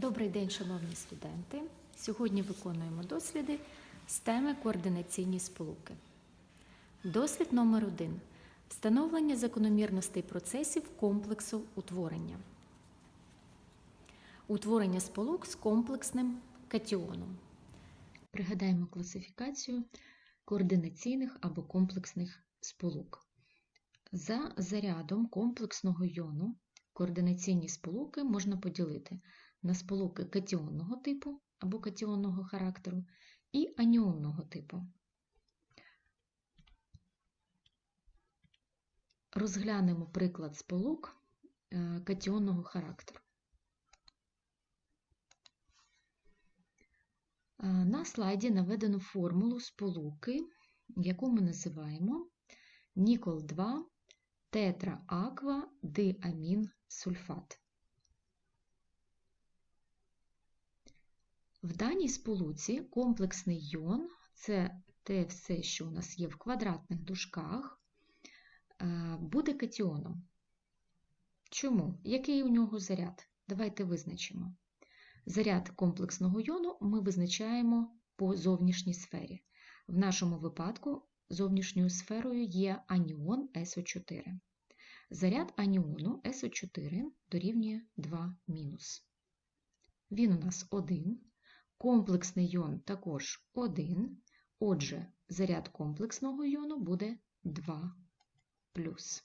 Добрий день, шановні студенти. Сьогодні виконуємо досліди з теми координаційні сполуки. Дослід номер 1 Встановлення закономірностей процесів комплексу утворення. Утворення сполук з комплексним катіоном. Пригадаємо класифікацію координаційних або комплексних сполук. За зарядом комплексного йону координаційні сполуки можна поділити на сполуки катіонного типу або катіонного характеру і аніонного типу. Розглянемо приклад сполук е, катіонного характеру. Е, На слайді наведено формулу сполуки, яку ми називаємо нікол 2 тетрааква диамін сульфат. В даній сполуці комплексний йон це те все, що у нас є в квадратних дужках, е, буде катіоном. Чому? Який у нього заряд? Давайте визначимо. Заряд комплексного йону ми визначаємо по зовнішній сфері. В нашому випадку зовнішньою сферою є аніон СО4. Заряд аніону СО4 дорівнює 2 мінус. Він у нас 1. Комплексний йон також 1. Отже, заряд комплексного йону буде 2 плюс.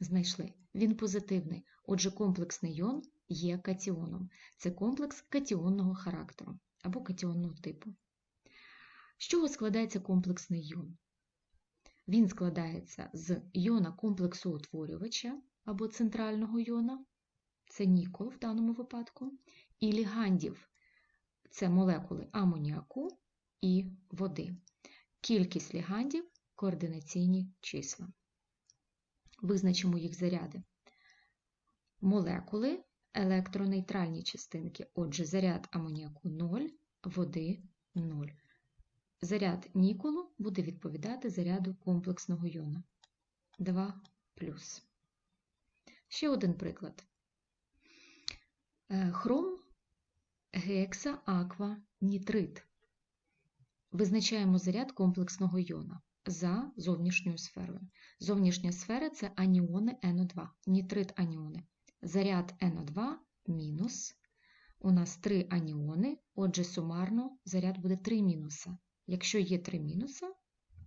Знайшли. Він позитивний. Отже, комплексний йон є катіоном. Це комплекс катіонного характеру або катіонного типу. З чого складається комплексний йон? Він складається з йона комплексу утворювача або центрального йона, це нікол в даному випадку, і лігандів це молекули амоніаку і води. Кількість лігандів координаційні числа. Визначимо їх заряди. Молекули електронейтральні частинки. Отже, заряд амоніаку 0, води 0. Заряд ніколу буде відповідати заряду комплексного йона 2 Ще один приклад. Е, Хром гекса аква нітрит. Визначаємо заряд комплексного йона за зовнішньою сферою. Зовнішня сфера це аніони НО2, нітрит аніони. Заряд НО2 мінус. У нас 3 аніони, отже, сумарно заряд буде 3 мінуса. Якщо є 3 мінуса,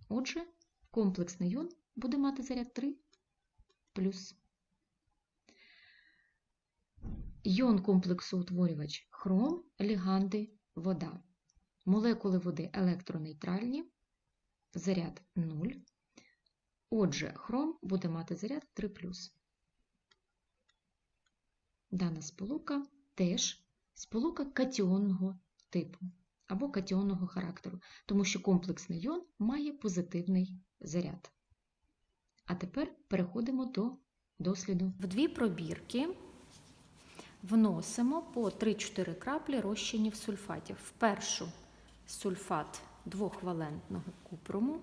отже, комплексний йон буде мати заряд 3 плюс. Йон комплексу утворювач хром, ліганди, вода. Молекули води електронейтральні, заряд 0. Отже, хром буде мати заряд 3 Дана сполука теж сполука катіонного типу або катіонного характеру, тому що комплексний йон має позитивний заряд. А тепер переходимо до досліду. В дві пробірки вносимо по 3-4 краплі розчинів сульфатів. В сульфат двохвалентного купруму.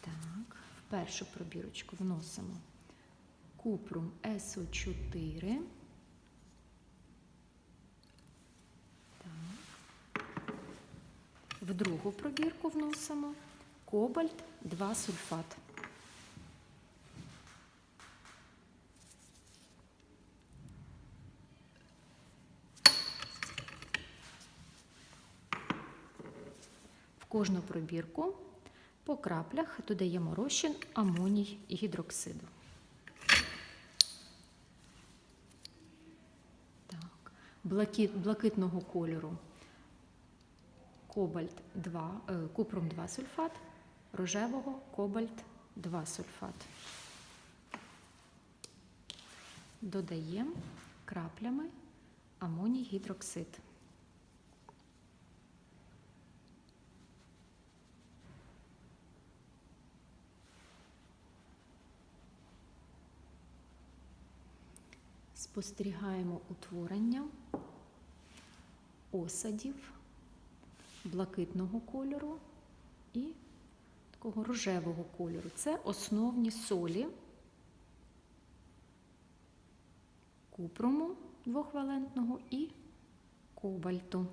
Так, в першу пробірочку вносимо купрум СО4. В другу пробірку вносимо кобальт 2 сульфат. В кожну пробірку по краплях додаємо розчин амоній гідроксиду. Так. Блакит, блакитного кольору кобальт 2, е, купрум 2 сульфат, рожевого кобальт 2 сульфат. Додаємо краплями амоній гідроксид. Спостерігаємо утворення осадів блакитного кольору і такого рожевого кольору. Це основні солі купруму двохвалентного і кобальту.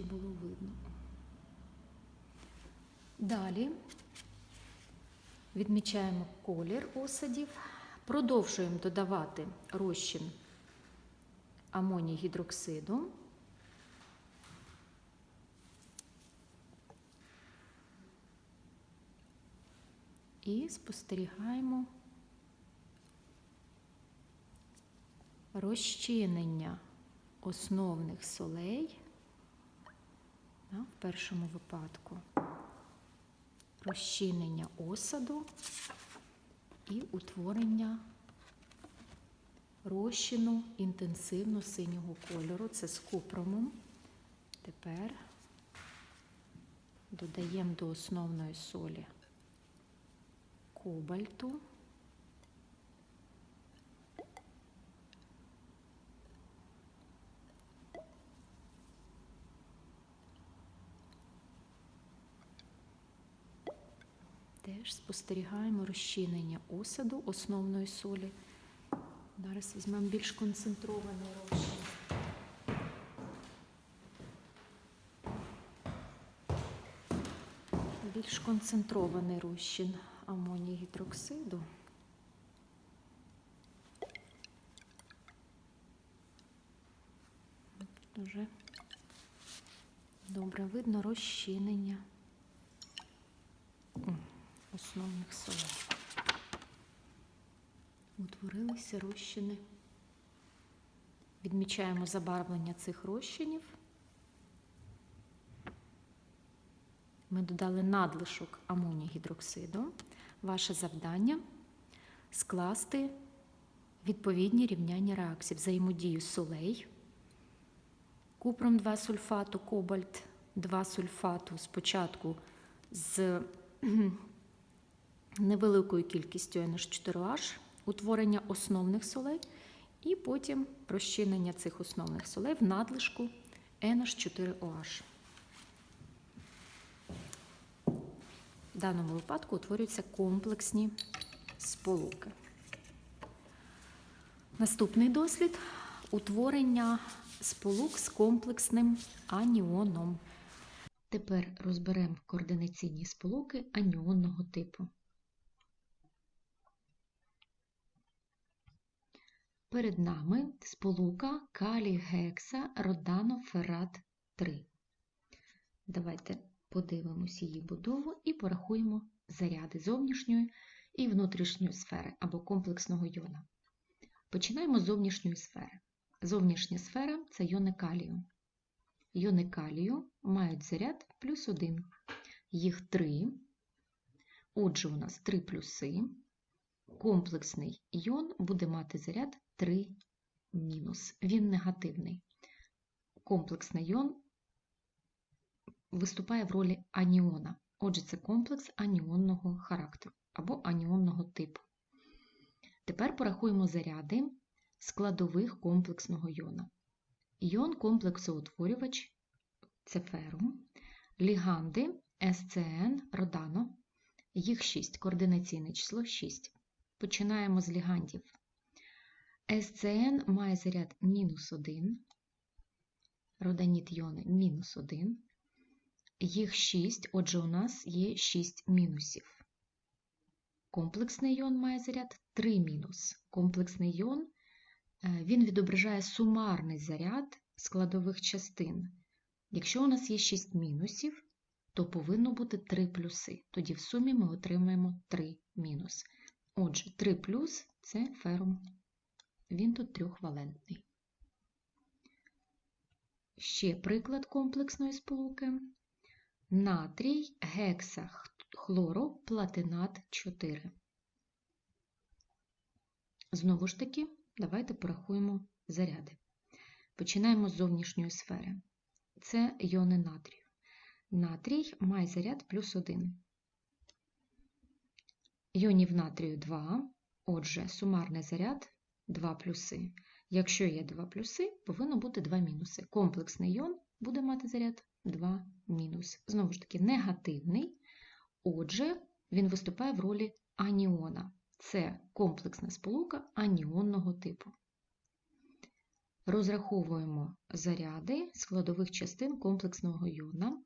Краще було видно. Далі відмічаємо колір осадів, продовжуємо додавати розчин амоній гідроксиду. І спостерігаємо розчинення основних солей в першому випадку розчинення осаду і утворення розчину інтенсивно синього кольору. Це з купромом. Тепер додаємо до основної солі кобальту. Теж спостерігаємо розчинення осаду основної солі. Зараз візьмемо більш концентрований розчин. Більш концентрований розчин амоній гідроксиду. Дуже добре видно розчинення основних солей. Утворилися розчини. Відмічаємо забарвлення цих розчинів. Ми додали надлишок амонігідроксиду. Ваше завдання скласти відповідні рівняння реакцій, взаємодію солей, купром 2 сульфату, кобальт 2 сульфату спочатку з невеликою кількістю NH4H, утворення основних солей, і потім розчинення цих основних солей в надлишку NH4OH. В даному випадку утворюються комплексні сполуки. Наступний дослід утворення сполук з комплексним аніоном. Тепер розберемо координаційні сполуки аніонного типу. Перед нами сполука калій-гекса роданоферат 3. Давайте подивимось її будову і порахуємо заряди зовнішньої і внутрішньої сфери або комплексного йона. Починаємо з зовнішньої сфери. Зовнішня сфера це йони калію. Йони калію мають заряд плюс 1. Їх 3. Отже, у нас 3 плюси. Комплексний йон буде мати заряд 3 мінус. Він негативний. Комплексний йон виступає в ролі аніона. Отже, це комплекс аніонного характеру або аніонного типу. Тепер порахуємо заряди складових комплексного йона. Йон комплексоутворювач це ферум, ліганди СЦН родано, їх 6, координаційне число 6. Починаємо з лігандів. СЦН має заряд мінус 1, роданіт йони мінус 1. Їх 6, отже, у нас є 6 мінусів. Комплексний йон має заряд 3 мінус. Комплексний йон він відображає сумарний заряд складових частин. Якщо у нас є 6 мінусів, то повинно бути 3 плюси. Тоді в сумі ми отримаємо 3 мінус. Отже, 3 плюс це ферум. Він тут трьохвалентний. Ще приклад комплексної сполуки. Натрій гексахлороплатинат 4. Знову ж таки, давайте порахуємо заряди. Починаємо з зовнішньої сфери. Це йони натрію. Натрій має заряд плюс 1. Йонів натрію 2, отже, сумарний заряд 2 плюси. Якщо є 2 плюси, повинно бути 2 мінуси. Комплексний йон буде мати заряд 2 мінус. Знову ж таки, негативний. Отже, він виступає в ролі аніона. Це комплексна сполука аніонного типу. Розраховуємо заряди складових частин комплексного йона.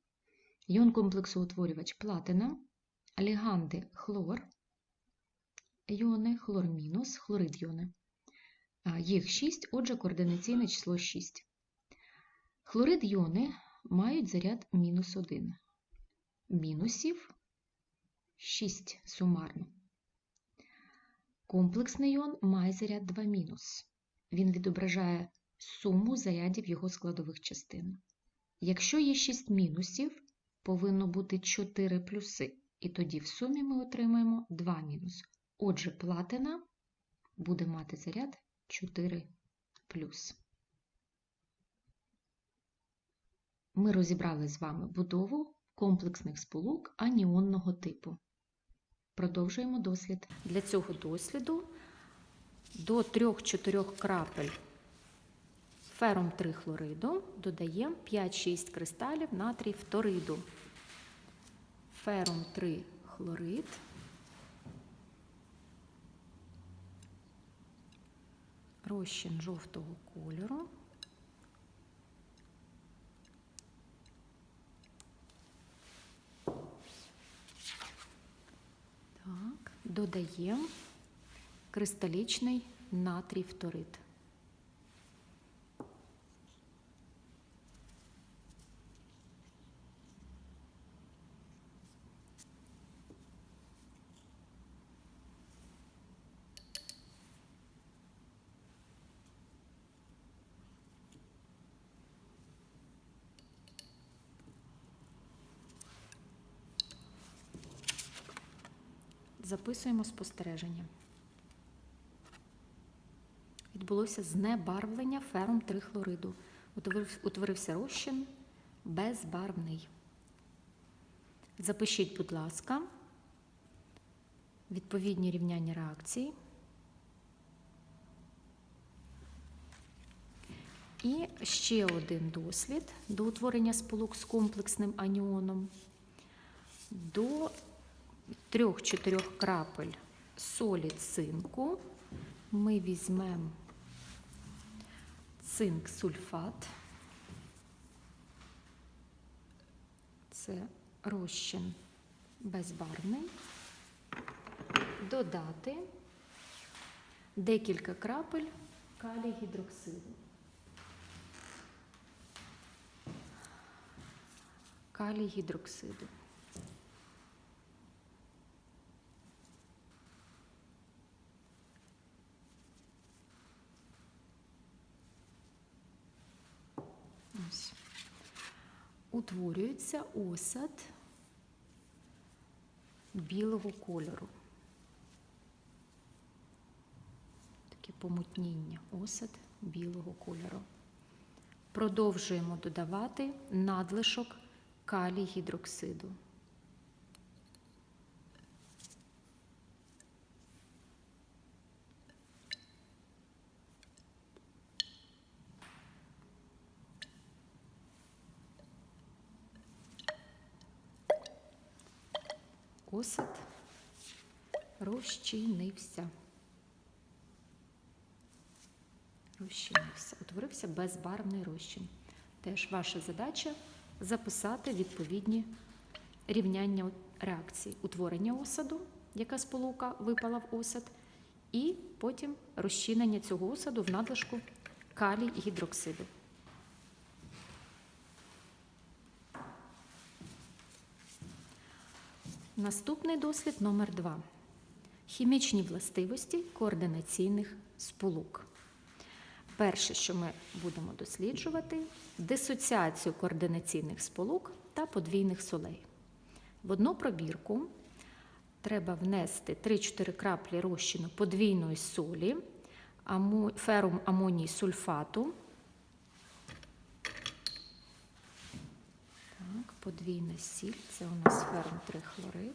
Йон комплексоутворювач платина, ліганди хлор, йони, хлор мінус, хлорид йони. Їх 6, отже, координаційне число 6. Хлорид йони мають заряд мінус 1. Мінусів 6 сумарно. Комплексний йон має заряд 2 мінус. Він відображає суму зарядів його складових частин. Якщо є 6 мінусів, повинно бути 4 плюси, і тоді в сумі ми отримаємо 2 мінус. Отже, платина буде мати заряд 4 плюс. Ми розібрали з вами будову комплексних сполук аніонного типу. Продовжуємо дослід. Для цього досліду до 3-4 крапель фером трихлориду додаємо 5-6 кристалів натрій фториду. Фером 3 хлорид. Розчин жовтого кольору. Так, додаємо кристалічний натрій фторид. Записуємо спостереження. Відбулося знебарвлення фером трихлориду. Утворився розчин безбарвний. Запишіть, будь ласка, відповідні рівняння реакції. І ще один дослід до утворення сполук з комплексним аніоном. До 3-4 крапель солі цинку ми візьмемо цинк сульфат. Це розчин безбарвний. Додати декілька крапель калій гідроксиду. Калій гідроксиду. Ось. Утворюється осад білого кольору. Таке помутніння, осад білого кольору. Продовжуємо додавати надлишок калій гідроксиду. Осад розчинився. Розчинився. Утворився безбарвний розчин. Теж ваша задача записати відповідні рівняння реакції. Утворення осаду, яка сполука випала в осад, і потім розчинення цього осаду в надлишку калій гідроксиду. Наступний дослід номер 2 Хімічні властивості координаційних сполук. Перше, що ми будемо досліджувати, дисоціацію координаційних сполук та подвійних солей. В одну пробірку треба внести 3-4 краплі розчину подвійної солі, ферум амоній сульфату. Так, подвійна сіль, це у нас ферум трихлорид.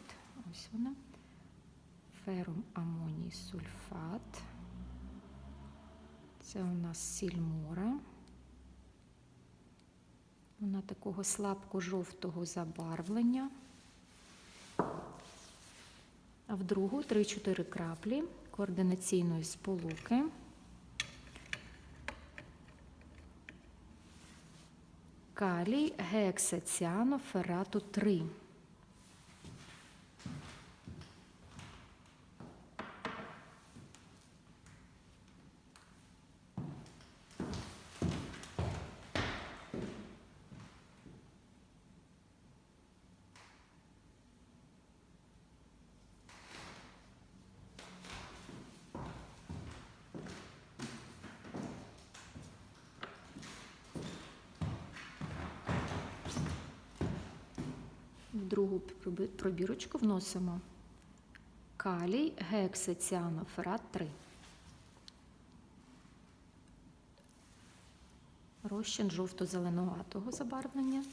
Ось вона. Ферум амоній сульфат. Це у нас сіль мора. Вона такого слабко-жовтого забарвлення. А в другу 3-4 краплі координаційної сполуки. Калій гексаціаноферату 3. В другу пробірочку вносимо калій гексаціаноферат 3. Розчин жовто-зеленуватого забарвлення.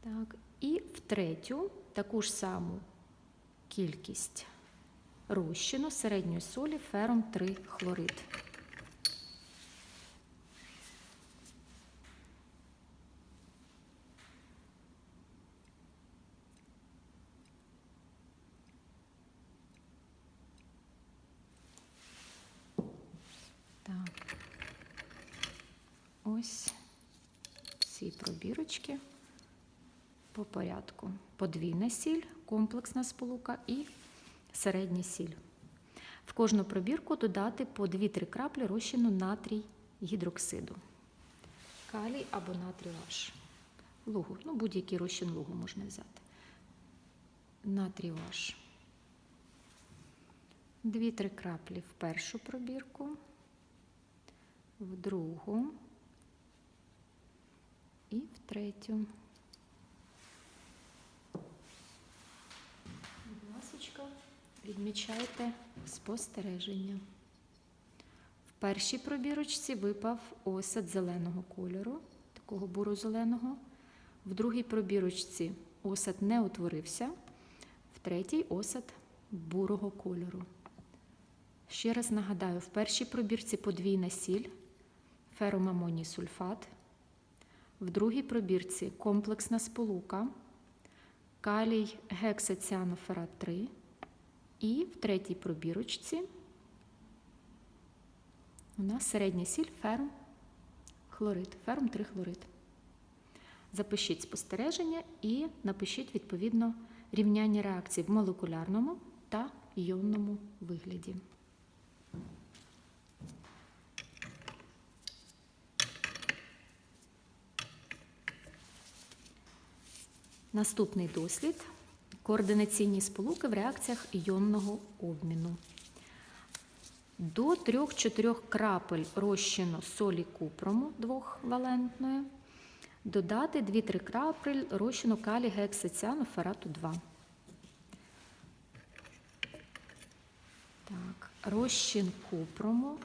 Так, і в третю таку ж саму кількість розчину середньої солі фером 3 хлорид. Так. Ось ці по порядку. Подвійна сіль, комплексна сполука і середня сіль. В кожну пробірку додати по 2-3 краплі розчину натрій гідроксиду. Калій або натрій ваш. Лугу, ну будь-який розчин лугу можна взяти. Натрій ваш. 2-3 краплі в першу пробірку, в другу і в третю. Будь відмічайте спостереження. В першій пробірочці випав осад зеленого кольору, такого буро-зеленого. В другій пробірочці осад не утворився, в третій осад бурого кольору. Ще раз нагадаю, в першій пробірці подвійна сіль, феромамоній сульфат, в другій пробірці комплексна сполука, калій гексаціаноферат 3 і в третій пробірочці у нас середня сіль ферм хлорид, ферм 3 хлорид. Запишіть спостереження і напишіть відповідно рівняння реакцій в молекулярному та іонному вигляді. Наступний дослід координаційні сполуки в реакціях іонного обміну. До 3-4 крапель розчину солі купрому двохвалентної додати 2-3 крапель розчину калій гексаціану ферату 2. Так, розчин купрому.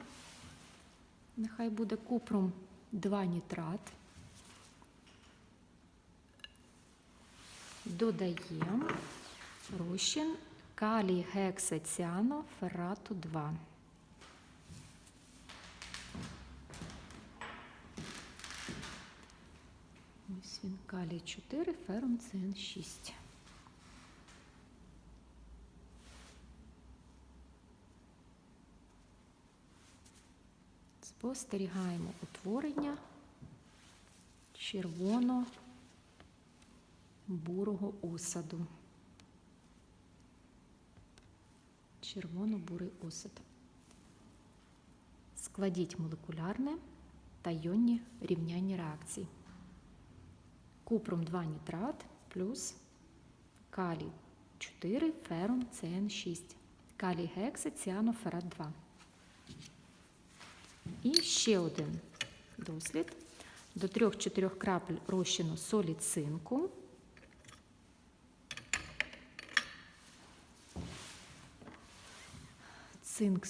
Нехай буде купром 2 нітрат. Додаємо розчин калій гексаціану ферату 2. Ось він калій 4, ферум ЦН 6. Спостерігаємо утворення червоно-бурого осаду. Червоно-бурий осад. Складіть молекулярне та йонні рівняння реакцій. Купром 2 нітрат плюс калій 4, ферум ЦН6. Калій гекса, ціаноферат 2. І ще один дослід. До 3-4 крапель розчину солі цинку. Цинк.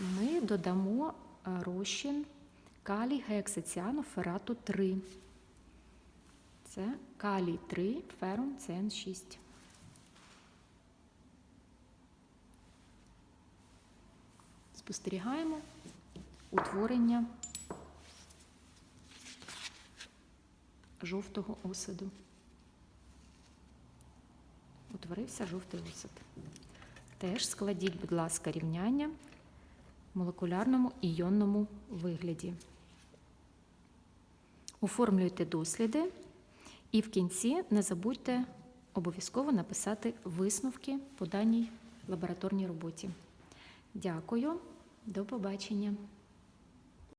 Ми додамо е, розчин калій гексаціану ферату 3. Це калій 3, ферум ЦН6. Спостерігаємо утворення жовтого осаду. Утворився жовтий осад. Теж складіть, будь ласка, рівняння в молекулярному іонному вигляді. Оформлюйте досліди і в кінці не забудьте обов'язково написати висновки по даній лабораторній роботі. Дякую, до побачення.